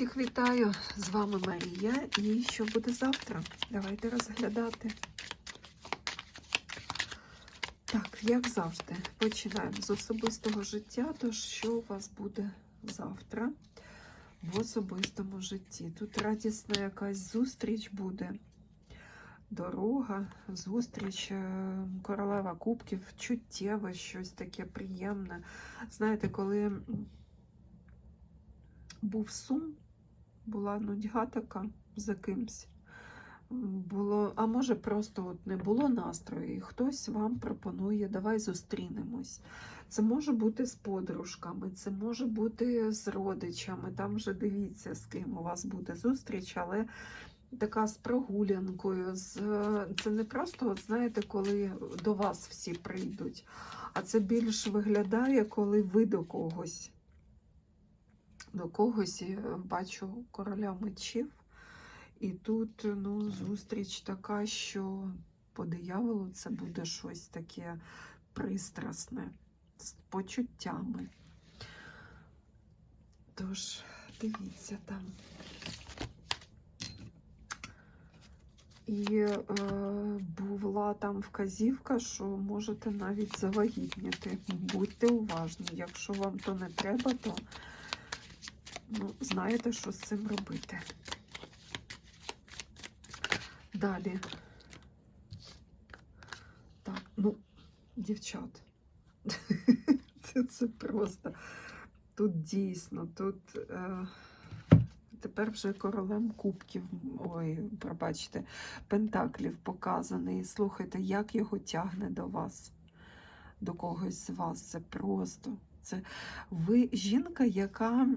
Всіх вітаю! З вами Марія. І що буде завтра? Давайте розглядати. Так, як завжди, починаємо з особистого життя. Тож, що у вас буде завтра в особистому житті? Тут радісна якась зустріч буде. Дорога, зустріч, е, королева кубків, чуттєве, щось таке приємне. Знаєте, коли був сум, була нудьга така за кимсь. Було, а може, просто от не було настрою, і хтось вам пропонує, давай зустрінемось. Це може бути з подружками, це може бути з родичами. Там вже дивіться, з ким у вас буде зустріч, але така з прогулянкою. З... Це не просто, от знаєте, коли до вас всі прийдуть, а це більш виглядає, коли ви до когось до когось і е, бачу короля мечів. І тут ну, зустріч така, що по дияволу це буде щось таке пристрасне, з почуттями. Тож, дивіться там. І е, була там вказівка, що можете навіть завагітніти. Будьте уважні. Якщо вам то не треба, то ну, знаєте, що з цим робити. Далі. Так, ну, дівчат. Це, це просто. Тут дійсно, тут е, тепер вже королем кубків, ой, пробачте, пентаклів показаний. Слухайте, як його тягне до вас, до когось з вас. Це просто. Це ви жінка, яка,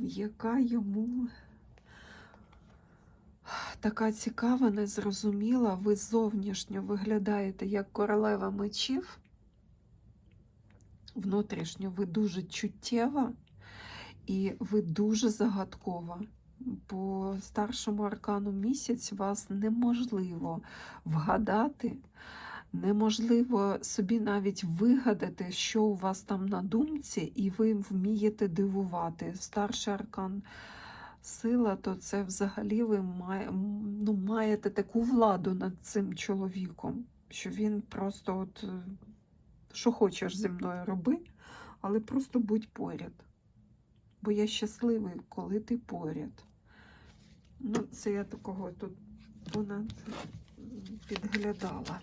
яка йому така цікава, незрозуміла. Ви зовнішньо виглядаєте як королева мечів. Внутрішньо ви дуже чуттєва і ви дуже загадкова. По старшому аркану місяць вас неможливо вгадати, неможливо собі навіть вигадати, що у вас там на думці, і ви вмієте дивувати. Старший аркан сила, то це взагалі ви має, ну, маєте таку владу над цим чоловіком, що він просто от, е, що хочеш зі мною роби, але просто будь поряд. Бо я щасливий, коли ти поряд. Ну, це я такого тут понад підглядала.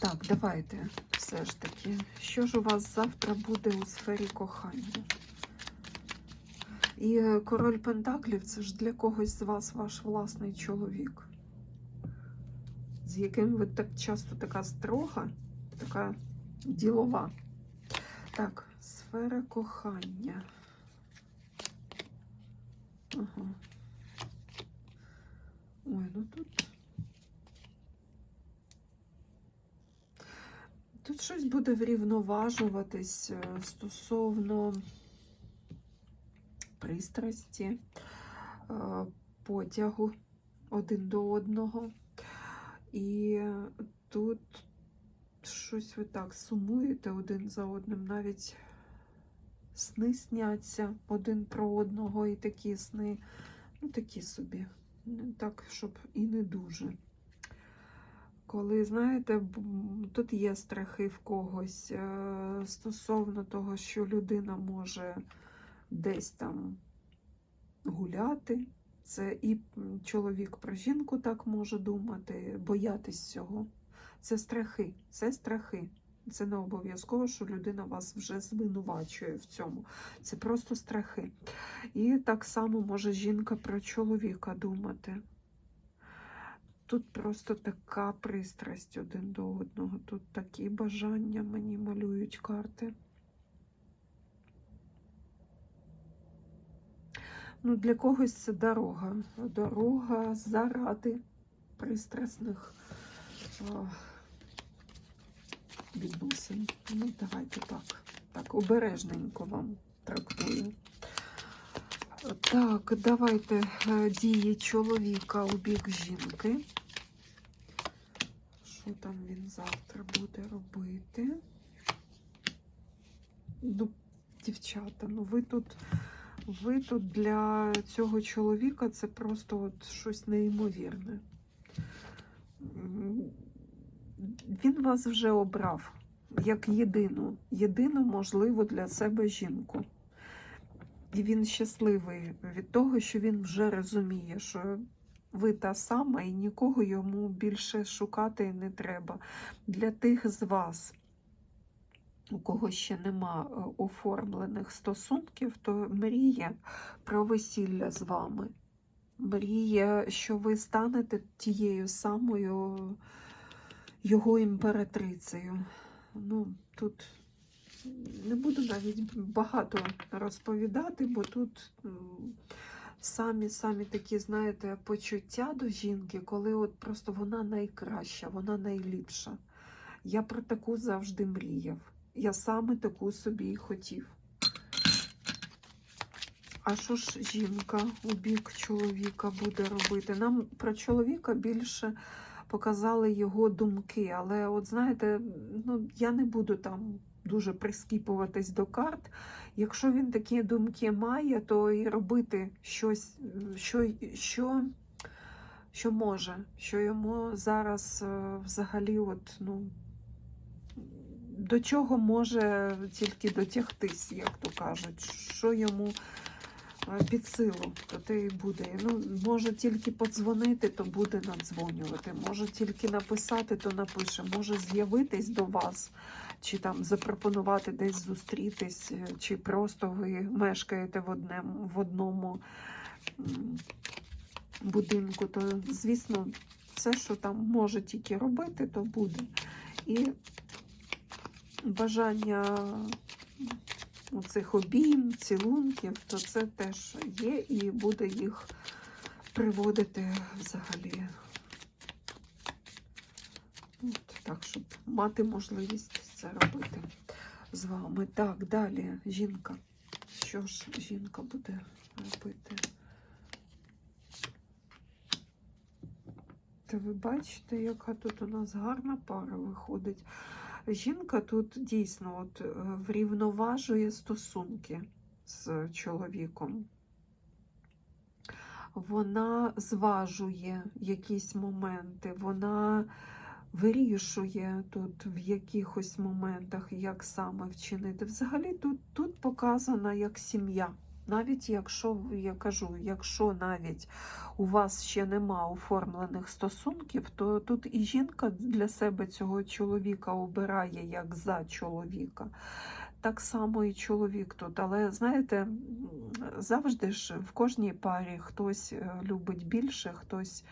Так, давайте все ж таки. Що ж у вас завтра буде у сфері кохання? І е, король Пентаклів це ж для когось з вас ваш власний чоловік, з яким ви так часто така строга, така ділова. Так, сфера кохання. Ага. Ой, ну тут. Тут щось буде врівноважуватись е, стосовно пристрасті, е, потягу один до одного. І тут щось ви так сумуєте один за одним, навіть сни сняться один про одного, і такі сни, ну такі собі, так, щоб і не дуже. Коли, знаєте, тут є страхи в когось е, стосовно того, що людина може десь там гуляти. Це і чоловік про жінку так може думати, боятись цього. Це страхи, це страхи. Це не обов'язково, що людина вас вже звинувачує в цьому. Це просто страхи. І так само може жінка про чоловіка думати. Тут просто така пристрасть один до одного. Тут такі бажання мені малюють карти. Ну, для когось це дорога. Дорога заради пристрасних а, відносин. Ну, давайте так. Так, обережненько вам трактую. Так, давайте е, дії чоловіка у бік жінки. Що там він завтра буде робити? Ну, дівчата, ну ви тут ви тут для цього чоловіка це просто от щось неймовірне. Він вас вже обрав як єдину, єдину можливу для себе жінку. І він щасливий від того, що він вже розуміє, що ви та сама, і нікого йому більше шукати не треба. Для тих з вас, у кого ще нема е, оформлених стосунків, то мріє про весілля з вами. Мріє, що ви станете тією самою його імператрицею. Ну, тут не буду навіть багато розповідати, бо тут самі самі такі, знаєте, почуття до жінки, коли от просто вона найкраща, вона найліпша. Я про таку завжди мріяв. Я саме таку собі і хотів. А що ж жінка у бік чоловіка буде робити? Нам про чоловіка більше показали його думки, але от знаєте, ну я не буду там дуже прискіпуватись до карт. Якщо він такі думки має, то і робити щось, що, що, що може, що йому зараз е, взагалі, от, ну, до чого може тільки дотягтись, як то кажуть, що йому е, під силу, то те і буде. Ну, може тільки подзвонити, то буде надзвонювати. Може тільки написати, то напише. Може з'явитись до вас, чи там запропонувати десь зустрітись, е, чи просто ви мешкаєте в одному, в одному будинку. То, звісно, все, що там може тільки робити, то буде. І бажання цих обійм, цілунків, то це теж є і буде їх приводити взагалі. От, так, щоб мати можливість це робити з вами. Так, далі жінка. Що ж жінка буде робити? Та ви бачите, яка тут у нас гарна пара виходить. Жінка тут дійсно от, е, врівноважує стосунки з чоловіком. Вона зважує якісь моменти, вона вирішує тут в якихось моментах, як саме вчинити. Взагалі тут, тут показана як сім'я. Навіть якщо я кажу, якщо навіть у вас ще нема оформлених стосунків, то тут і жінка для себе цього чоловіка обирає як за чоловіка. Так само і чоловік тут. Але знаєте, завжди ж в кожній парі хтось е, любить більше, хтось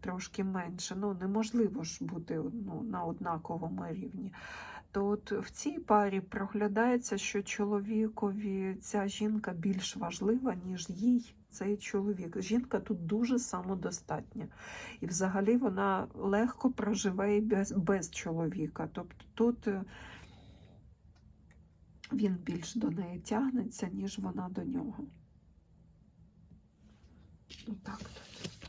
трошки менше. Ну, неможливо ж бути ну, на однаковому рівні. То от в цій парі проглядається, що чоловікові ця жінка більш важлива, ніж їй цей чоловік. Жінка тут дуже самодостатня. І взагалі вона легко проживе і без, без чоловіка. Тобто тут е, він більш до неї тягнеться, ніж вона до нього. Отак тут.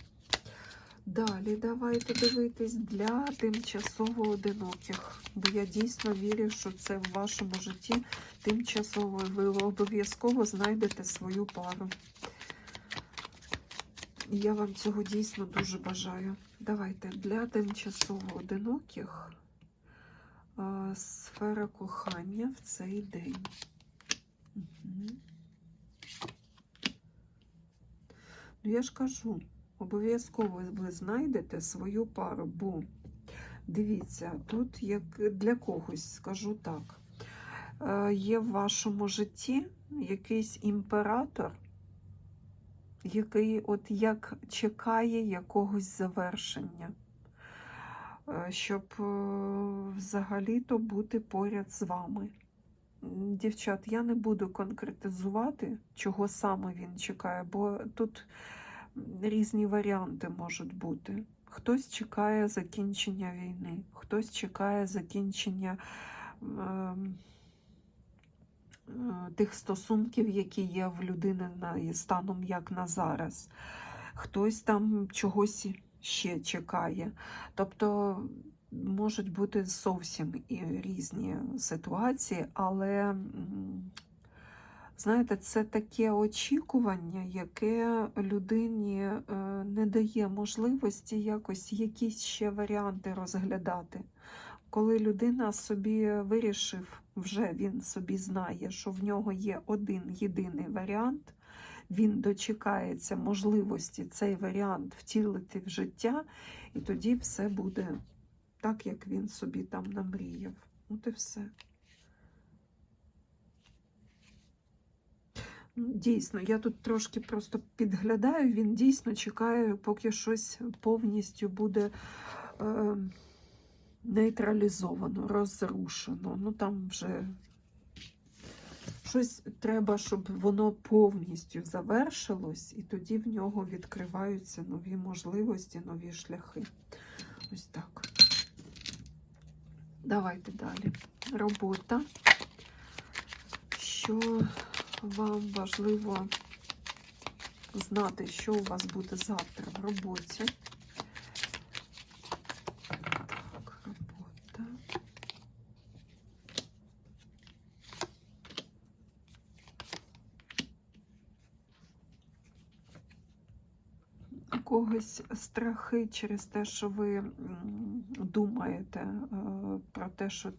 Далі давайте дивитись для тимчасово одиноких. Бо я дійсно вірю, що це в вашому житті тимчасово. Ви обов'язково знайдете свою пару. І я вам цього дійсно дуже бажаю. Давайте для тимчасово одиноких а, сфера кохання в цей день. Угу. Ну, я ж кажу, обов'язково ви знайдете свою пару, бо дивіться, тут як для когось, скажу так, е, є в вашому житті якийсь імператор, який от як чекає якогось завершення, е, щоб е, взагалі-то бути поряд з вами. Дівчат, я не буду конкретизувати, чого саме він чекає, бо тут різні варіанти можуть бути. Хтось чекає закінчення війни, хтось чекає закінчення ем, е, тих стосунків, які є в людини на, станом як на зараз. Хтось там чогось ще чекає. Тобто можуть бути зовсім і різні ситуації, але Знаєте, це таке очікування, яке людині е, не дає можливості якось якісь ще варіанти розглядати. Коли людина собі вирішив, вже він собі знає, що в нього є один єдиний варіант, він дочекається можливості цей варіант втілити в життя, і тоді все буде так, як він собі там намріяв. От і все. Дійсно, я тут трошки просто підглядаю, він дійсно чекає, поки щось повністю буде е, нейтралізовано, розрушено. Ну там вже щось треба, щоб воно повністю завершилось, і тоді в нього відкриваються нові можливості, нові шляхи. Ось так. Давайте далі. Робота. Що вам важливо знати, що у вас буде завтра в роботі. Так, робота. У когось страхи через те, що ви думаєте е, про те, що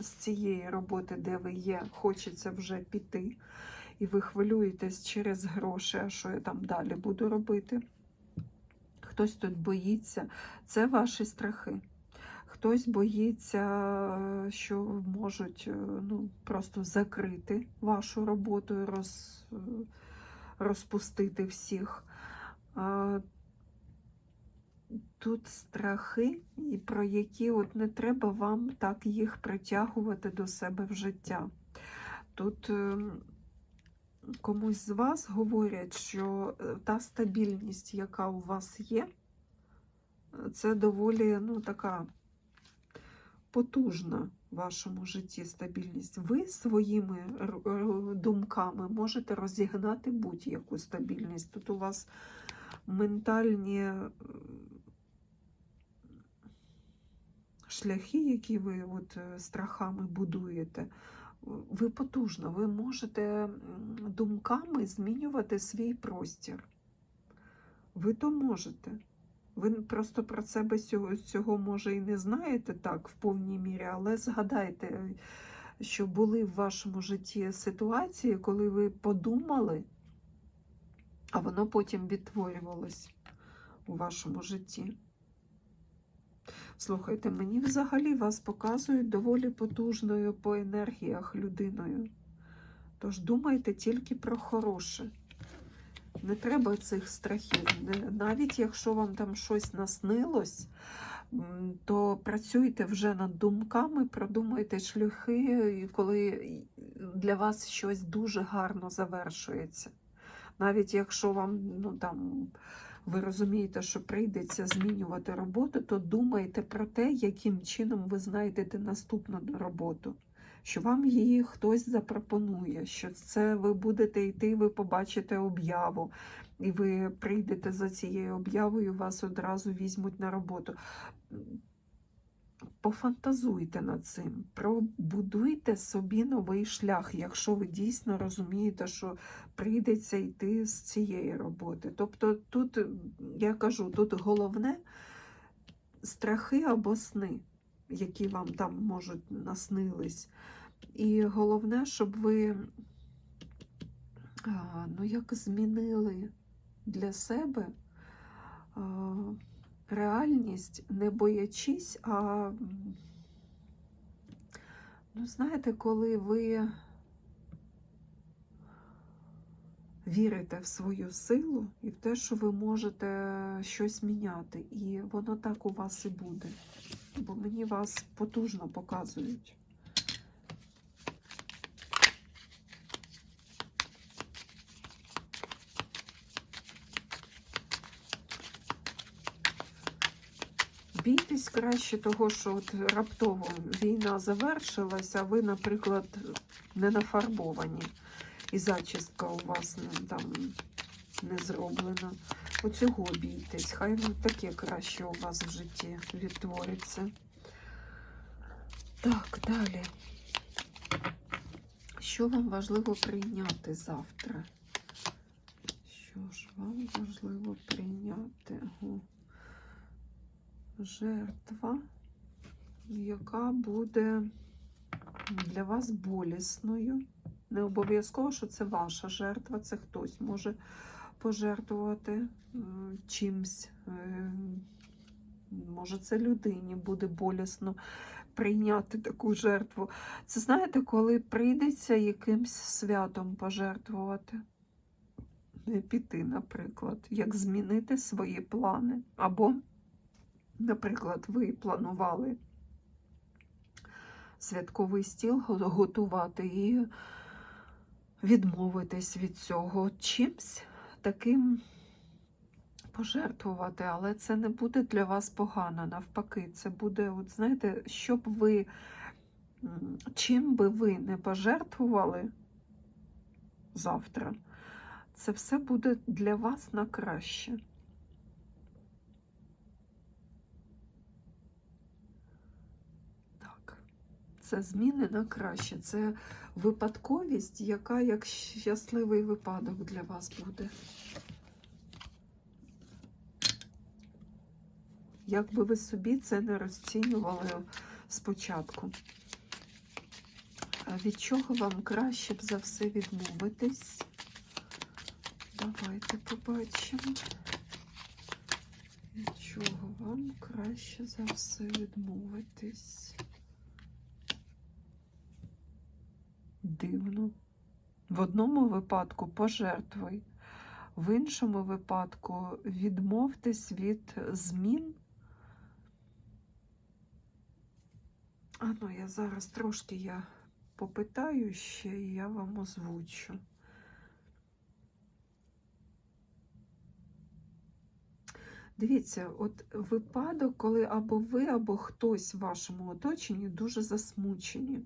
з цієї роботи, де ви є, хочеться вже піти, і ви хвилюєтесь через гроші, а що я там далі буду робити. Хтось тут боїться, це ваші страхи. Хтось боїться, що можуть е, ну, просто закрити вашу роботу, роз, е, розпустити всіх. Тут страхи, і про які от не треба вам так їх притягувати до себе в життя. Тут ем, комусь з вас говорять, що е, та стабільність, яка у вас є, це доволі ну, така потужна в вашому житті стабільність. Ви своїми думками можете розігнати будь-яку стабільність. Тут у вас ментальні шляхи, які ви от е, страхами будуєте, ви потужно, ви можете думками змінювати свій простір. Ви то можете. Ви просто про себе цього може і не знаєте так в повній мірі, але згадайте, е, що були в вашому житті ситуації, коли ви подумали, а воно потім відтворювалось у вашому житті. Слухайте, мені взагалі вас показують доволі потужною по енергіях людиною. Тож думайте тільки про хороше. Не треба цих страхів. Навіть якщо вам там щось наснилось, то працюйте вже над думками, продумайте шляхи, коли для вас щось дуже гарно завершується. Навіть якщо вам ну, там, ви розумієте, що прийдеться змінювати роботу, то думайте про те, яким чином ви знайдете наступну роботу. Що вам її хтось запропонує, що це ви будете йти, ви побачите об'яву, і ви прийдете за цією об'явою, вас одразу візьмуть на роботу. Пофантазуйте над цим, пробудуйте собі новий шлях, якщо ви дійсно розумієте, що прийдеться йти з цієї роботи. Тобто тут, я кажу, тут головне страхи або сни, які вам там можуть наснились. І головне, щоб ви ну, як змінили для себе реальність, не боячись, а ну, знаєте, коли ви вірите в свою силу і в те, що ви можете щось міняти, і воно так у вас і буде. Бо мені вас потужно показують. Бійтесь краще того, що от раптово війна завершилася, а ви, наприклад, не нафарбовані, і зачістка у вас не, там не зроблена. Оцього бійтесь. Хай таке краще у вас в житті відтвориться. Так, далі. Що вам важливо прийняти завтра? Що ж вам важливо прийняти? Жертва, яка буде для вас болісною. Не обов'язково, що це ваша жертва, це хтось може пожертвувати м, чимсь. Е, Може, це людині буде болісно прийняти таку жертву. Це знаєте, коли прийдеться якимсь святом пожертвувати. Не піти, наприклад, як змінити свої плани. Або, наприклад, ви планували святковий стіл готувати і відмовитись від цього чимсь таким пожертвувати, але це не буде для вас погано. Навпаки, це буде, от знаєте, щоб ви, чим би ви не пожертвували завтра, це все буде для вас на краще. Це зміни на краще. Це випадковість, яка як щасливий випадок для вас буде. Як би ви собі це не розцінювали спочатку. Від чого вам краще б за все відмовитись? Давайте побачимо. Від чого вам краще за все відмовитись? Дивно. В одному випадку пожертвуй, в іншому випадку відмовтесь від змін. А ну, я зараз трошки я попитаю ще і я вам озвучу. Дивіться, от випадок, коли або ви, або хтось в вашому оточенні дуже засмучені.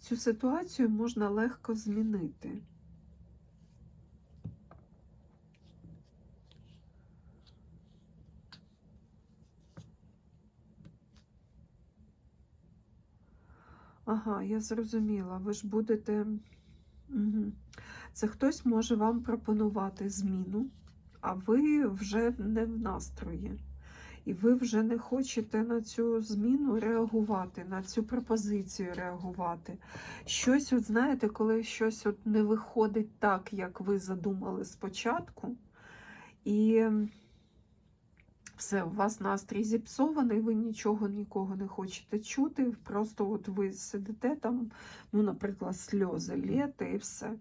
Цю ситуацію можна легко змінити. Ага, я зрозуміла. Ви ж будете. Це хтось може вам пропонувати зміну, а ви вже не в настрої. І ви вже не хочете на цю зміну реагувати, на цю пропозицію реагувати. Щось, от знаєте, коли щось от не виходить так, як ви задумали спочатку, і все, у вас настрій зіпсований, ви нічого нікого не хочете чути. Просто от ви сидите там, ну, наприклад, сльози лєте і все.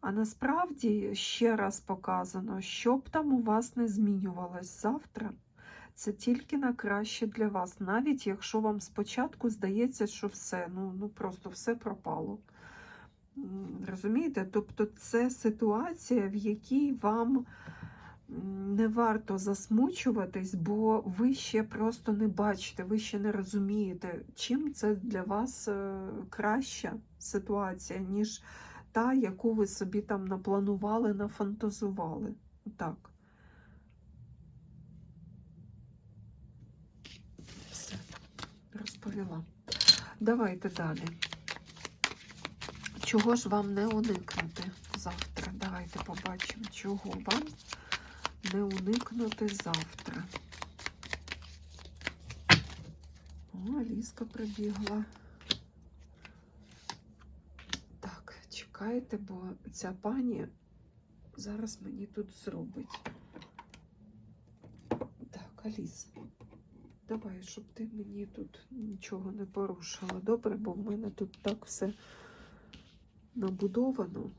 А насправді ще раз показано, що б там у вас не змінювалось завтра, це тільки на краще для вас, навіть якщо вам спочатку здається, що все, ну, ну просто все пропало. Розумієте? Тобто це ситуація, в якій вам не варто засмучуватись, бо ви ще просто не бачите, ви ще не розумієте, чим це для вас е, краща ситуація, ніж та, яку ви собі там напланували, нафантазували. Так. Все, розповіла. Давайте далі. Чого ж вам не уникнути завтра? Давайте побачимо, чого вам не уникнути завтра. О, Аліска прибігла. Так, чекайте, бо ця пані зараз мені тут зробить. Так, Аліс, давай, щоб ти мені тут нічого не порушила. Добре, бо в мене тут так все набудовано,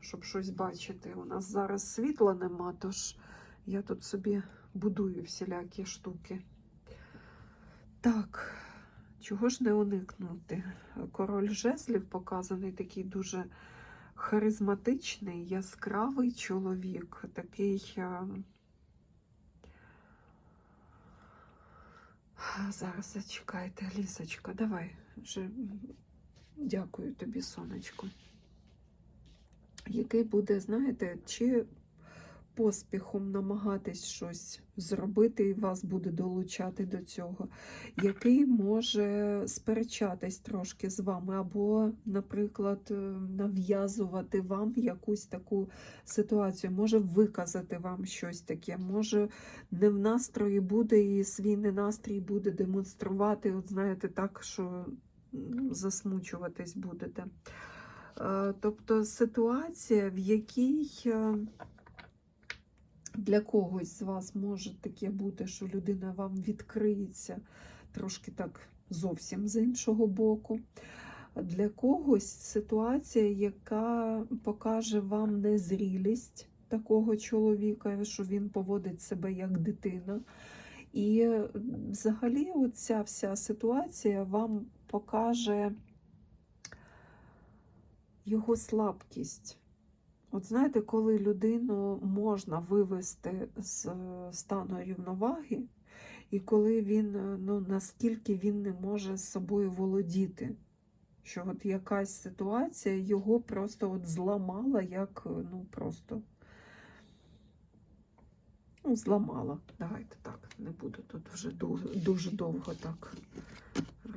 щоб щось бачити. У нас зараз світла нема, тож я тут собі будую всілякі штуки. Так, чого ж не уникнути? Король жезлів показаний такий дуже харизматичний, яскравий чоловік, такий. е, Зараз зачекайте, Лісочка, давай. Вже дякую тобі, сонечко. Який буде, знаєте, чи поспіхом намагатись щось зробити, і вас буде долучати до цього, який може сперечатись трошки з вами, або, наприклад, е, нав'язувати вам якусь таку ситуацію, може виказати вам щось таке, може не в настрої буде і свій ненастрій буде демонструвати, от знаєте, так, що засмучуватись будете. Е, Тобто ситуація, в якій е, для когось з вас може таке бути, що людина вам відкриється трошки так зовсім з іншого боку. Для когось ситуація, яка покаже вам незрілість такого чоловіка, що він поводить себе як дитина. І взагалі, оця вся ситуація вам покаже його слабкість. От знаєте, коли людину можна вивести з е, стану рівноваги, і коли він, е, ну наскільки він не може з собою володіти, що от якась ситуація його просто от зламала, як е, ну просто ну, зламала. Давайте так, не буду тут вже ду- дуже довго так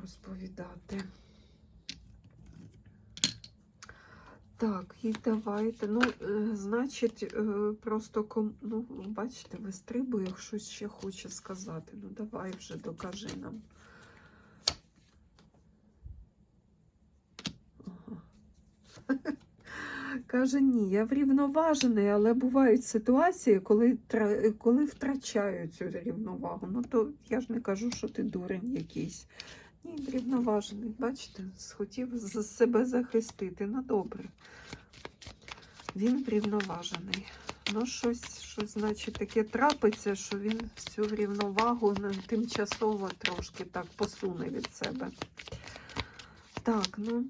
розповідати. Так, і давайте. Ну, е, значить, е, просто ком... ну, бачите, вистрибує, щось ще хоче сказати. Ну, давай вже докажи нам. Ага. Каже, ні, я врівноважений, але бувають ситуації, коли, коли втрачаю цю рівновагу. Ну, то я ж не кажу, що ти дурень якийсь. Ні, врівноважений. Бачите, схотів за себе захистити. Ну, добре. Він врівноважений. Ну, щось, щось, значить, таке трапиться, що він всю рівновагу тимчасово трошки так посуне від себе. Так, ну.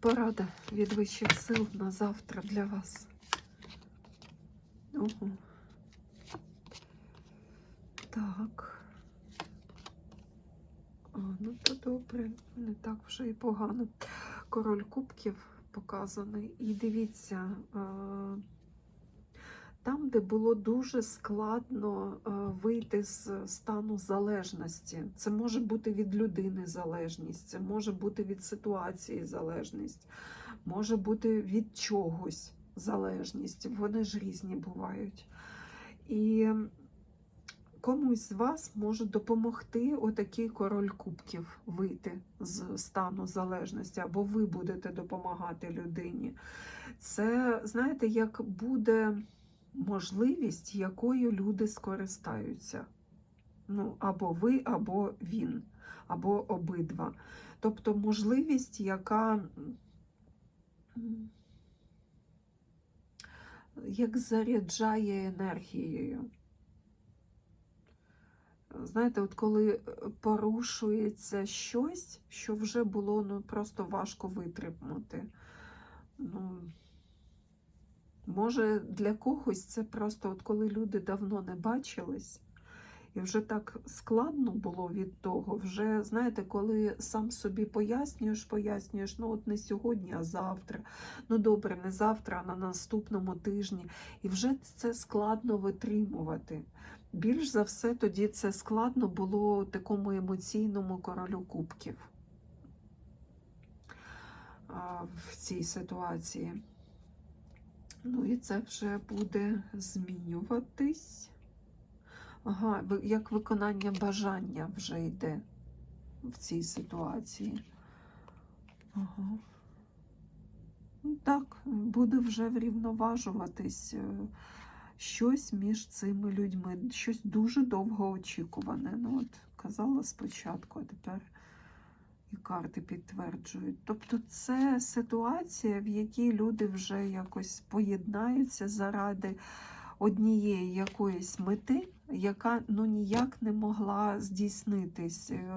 Порада від вищих сил на завтра для вас. Ого. Так. А, ну то добре, не так вже і погано. Король кубків показаний. І дивіться, е, там, де було дуже складно е, вийти з стану залежності. Це може бути від людини залежність, це може бути від ситуації залежність, може бути від чогось залежність. Вони ж різні бувають. І комусь з вас може допомогти отакий король кубків вийти з стану залежності, або ви будете допомагати людині. Це, знаєте, як буде можливість, якою люди скористаються. Ну, або ви, або він, або обидва. Тобто можливість, яка як заряджає енергією. Знаєте, от коли е, порушується щось, що вже було ну, просто важко витримати. Ну, може, для когось це просто, от коли люди давно не бачились, і вже так складно було від того. Вже, знаєте, коли сам собі пояснюєш, пояснюєш, ну от не сьогодні, а завтра. Ну добре, не завтра, а на наступному тижні. І вже це складно витримувати. Більш за все, тоді це складно було такому емоційному королю кубків в цій ситуації. Ну і це вже буде змінюватись. Ага, як виконання бажання вже йде в цій ситуації. Ага. Ну, Так, буде вже врівноважуватись е, щось між цими людьми, щось дуже довго очікуване. Ну, от казала спочатку, а тепер і карти підтверджують. Тобто, це ситуація, в якій люди вже якось поєднаються заради однієї якоїсь мети, яка ну ніяк не могла здійснитись. Е,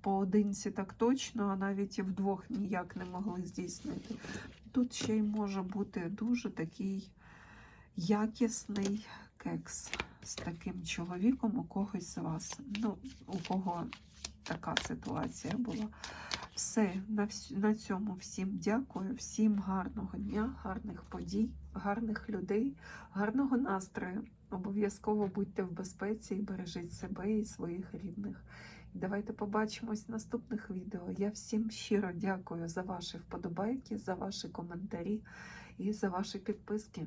Поодинці так точно, а навіть і вдвох ніяк не могли здійснити. Тут ще й може бути дуже такий якісний кекс з таким чоловіком у когось з вас. Ну, у кого така ситуація була. Все, на, вс- на цьому всім дякую, всім гарного дня, гарних подій, гарних людей, гарного настрою. Обов'язково будьте в безпеці і бережіть себе і своїх рідних. Давайте побачимось в наступних відео. Я всім щиро дякую за ваші вподобайки, за ваші коментарі і за ваші підписки.